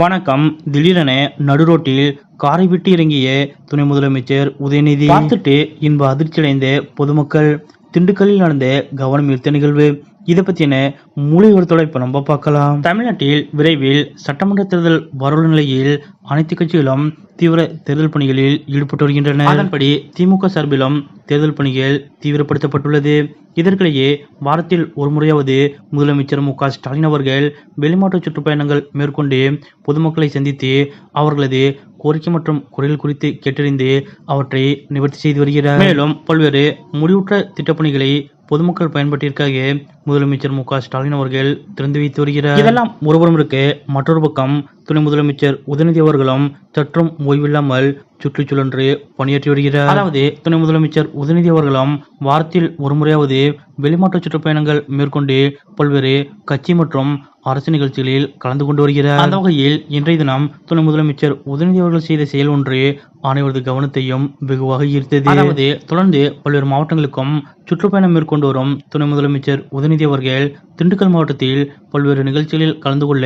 வணக்கம். திடீரென நடுரோட்டில் காரை விட்டு இறங்கிய துணை முதலமைச்சர் உதயநிதி பார்த்துட்டு இன்ப அதிர்ச்சியடைந்த பொதுமக்கள் திண்டுக்கல்லில் நடந்த கவனம் ஈர்த்த நிகழ்வு. இதை பத்தின முழு விவரத்தோட இப்ப நம்ம பார்க்கலாம். தமிழ்நாட்டில் விரைவில் சட்டமன்ற தேர்தல் வரவுள்ள நிலையில் அனைத்து கட்சிகளும் தீவிர தேர்தல் பணிகளில் ஈடுபட்டு வருகின்றன. அதன்படி திமுக சார்பிலும் தேர்தல் பணிகள் தீவிரப்படுத்தப்பட்டுள்ளது. இதற்கிடையே வாரத்தில் ஒரு முறையாவது முதலமைச்சர் மு க ஸ்டாலின் அவர்கள் வெளிமாற்ற சுற்றுப்பயணங்கள் மேற்கொண்டு பொதுமக்களை சந்தித்து அவர்களது கோரிக்கை மற்றும் குறைகள் குறித்து கேட்டறிந்து அவற்றை நிவர்த்தி செய்து வருகிறார். மேலும் பல்வேறு முடிவுற்ற திட்டப்பணிகளை பொதுமக்கள் பயன்பாட்டிற்காக முதலமைச்சர் மு க ஸ்டாலின் அவர்கள் திறந்து வைத்து வருகிறார். இதெல்லாம் ஒருபுறம் இருக்க மற்றொரு பக்கம் துணை முதலமைச்சர் உதயநிதி அவர்களும் சற்றும் ஓய்வில்லாமல் சுற்றி சுழன்று பணியாற்றி வருகிறார். அதாவது துணை முதலமைச்சர் உதயநிதி அவர்களும் வாரத்தில் ஒரு முறையாவது வெளிமாற்ற சுற்றுப்பயணங்கள் மேற்கொண்டு பல்வேறு கட்சி மற்றும் அரசு நிகழ்ச்சிகளில் கலந்து கொண்டு வருகிறார். அந்த வகையில் இன்றைய தினம் துணை முதலமைச்சர் உதயநிதி அவர்கள் செய்த செயல் ஒன்று அனைவரது கவனத்தையும் வெகுவாக ஈர்த்தது. அதாவது தொடர்ந்து பல்வேறு மாவட்டங்களுக்கும் சுற்றுப்பயணம் மேற்கொண்டு வரும் துணை முதலமைச்சர் உதயநிதி அவர்கள் திண்டுக்கல் மாவட்டத்தில் பல்வேறு நிகழ்ச்சிகளில் கலந்து கொள்ள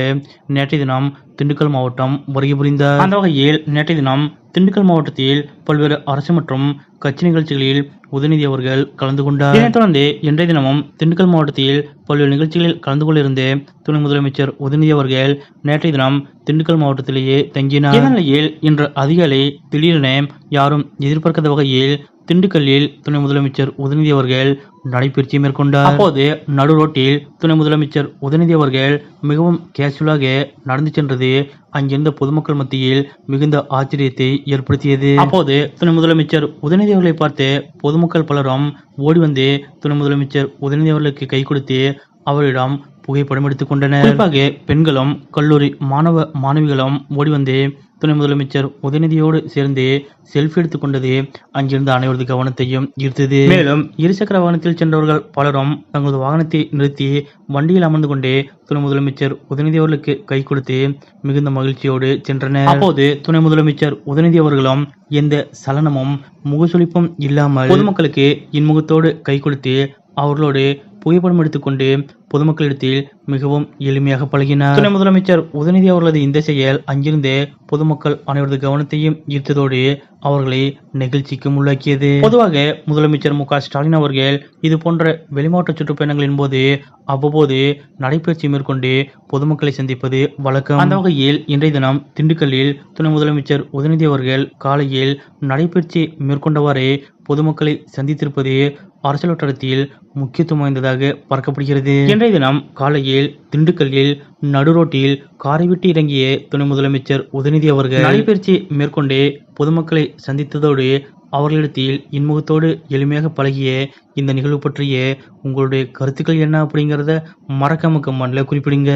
நேற்றைய தினம் திண்டுக்கல் மாவட்டம் வருகை புரிந்தார். அந்த வகையில் நேற்றைய தினம் திண்டுக்கல் மாவட்டத்தில் பல்வேறு அரசு மற்றும் கட்சி நிகழ்ச்சிகளில் உதயநிதி அவர்கள் கலந்து கொண்டார். இதனைத் தொடர்ந்து இன்றைய தினமும் திண்டுக்கல் மாவட்டத்தில் பல்வேறு நிகழ்ச்சிகளில் கலந்து கொண்டிருந்து துணை முதலமைச்சர் உதயநிதி அவர்கள். நேற்றைய தினம் திண்டுக்கல் மாவட்டத்திலேயே தங்கினார். இந்நிலையில் இன்று அதிகாலை திடீரென யாரும் எதிர்பார்க்காத வகையில் திண்டுக்கல்லில் துணை முதலமைச்சர் உதயநிதி அவர்கள் நடைபயிற்சி மேற்கொண்டார். அப்போது நடு ரோட்டில் துணை முதலமைச்சர் உதயநிதி அவர்கள் மிகவும் கேஷுவலாக நடந்து சென்றது. அங்கிருந்த பொதுமக்கள் மத்தியில் மிகுந்த ஆச்சரியத்தை ஏற்படுத்தியது. அப்போது துணை முதலமைச்சர் உதயநிதி அவர்களை பார்த்து பொதுமக்கள் பலரும் ஓடி வந்து துணை முதலமைச்சர் உதயநிதி அவர்களுக்கு கை கொடுத்து அவரிடம் புகைப்படம் எடுத்துக் கொண்டனர் குறிப்பாக பெண்களும் கல்லூரி மாணவ மாணவிகளும் ஓடி வந்து துணை முதலமைச்சர் உதயநிதியோடு சேர்ந்து செல்ஃபி எடுத்துக் கொண்டது அங்கிருந்த அனைவரது கவனத்தையும் ஈர்த்தது. மேலும் இருசக்கர வாகனத்தில் சென்றவர்கள் பலரும் தங்களது வாகனத்தை நிறுத்தி வண்டியில் அமர்ந்து கொண்டே துணை முதலமைச்சர் உதயநிதி அவர்களுக்கு கை கொடுத்து மிகுந்த மகிழ்ச்சியோடு சென்றனர். அப்போது துணை முதலமைச்சர் உதயநிதி அவர்களும் எந்த சலனமும் முகசுளிப்பும் இல்லாமல் பொதுமக்களுக்கு இன்முகத்தோடு கை கொடுத்து அவர்களோடு புகைப்படம் எடுத்துக்கொண்டு பொதுமக்களிடத்தில் மிகவும் எளிமையாக பழகினார். துணை முதலமைச்சர் உதயநிதி அவர்களது இந்த செயல் அங்கிருந்து பொதுமக்கள் அனைவரது கவனத்தையும் ஈர்த்ததோடு அவர்களை நெகிழ்ச்சிக்கும் உள்ளாக்கியது. பொதுவாக முதலமைச்சர் மு ஸ்டாலின் அவர்கள் இது போன்ற வெளிமாவட்ட சுற்றுப்பயணங்களின் போது அவ்வப்போது நடைபயிற்சி மேற்கொண்டு பொதுமக்களை சந்திப்பது வழக்கம். அந்த வகையில் இன்றைய தினம் திண்டுக்கல்லில் துணை முதலமைச்சர் உதயநிதி அவர்கள் காலையில் நடைபயிற்சி மேற்கொண்டவாறே பொதுமக்களை சந்தித்திருப்பது அரசியல் வட்டாரத்தில் முக்கியத்துவம் வாய்ந்ததாக பார்க்கப்படுகிறது. இன்றைய தினம் காலையில் திண்டுக்கல்லில் நடுரோட்டில் காரை விட்டு இறங்கிய துணை முதலமைச்சர் உதயநிதி அவர்கள் நடைபயிற்சி மேற்கொண்டே பொதுமக்களை சந்தித்ததோடு அவர்களிடத்தில் இன்முகத்தோடு எளிமையாக பழகிய இந்த நிகழ்வு பற்றிய உங்களுடைய கருத்துக்கள் என்ன அப்படிங்கிறத மறக்காம கமெண்ட்ல குறிப்பிடுங்க.